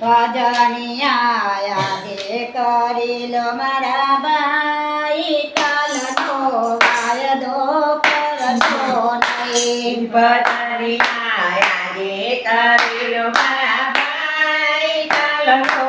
ભજનિયા કરી લો મારા ભાઈ કાલનો ગાય દો કરજો નહીં ભજનિયા કરી લો મારા ભાઈ કાલનો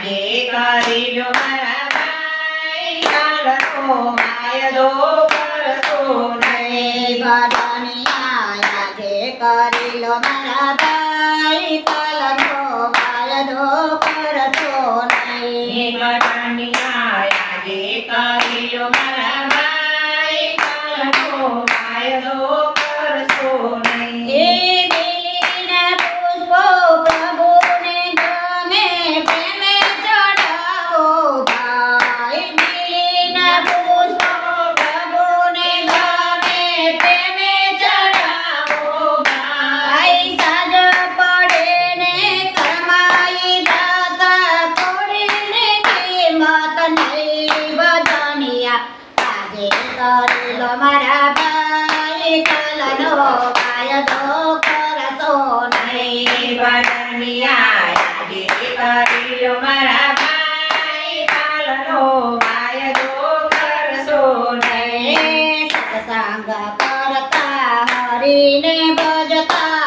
માયે કરીલો મારા ભાઈ કાળો માયદો કરશો નહીં. ભવાની આયા જે કરીલો મારા वीणे भजता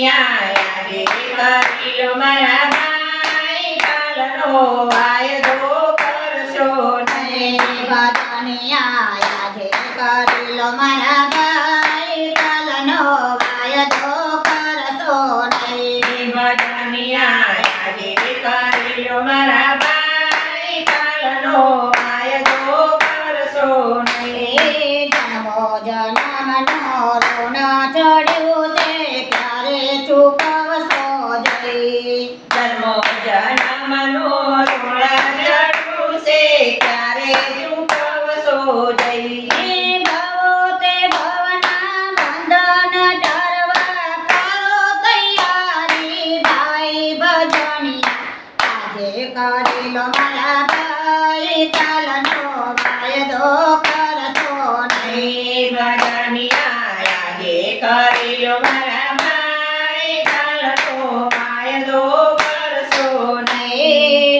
કૈયા રે કરિલો મારા ભાઈ કાલનો વાયદો કરશો નહીં બધાને આયા રે કરિલો મારા ભાઈ ছিল মায়া বাই চালানো মায় দো করতো নাই বাগানিয়া আগে করিল মারা বাই চালানো মায় দো করতো নাই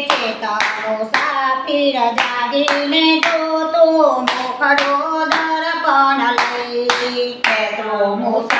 চেতানো সাফির জাগিনে তো তো মুখরো দর্পণ লাই তো মুসা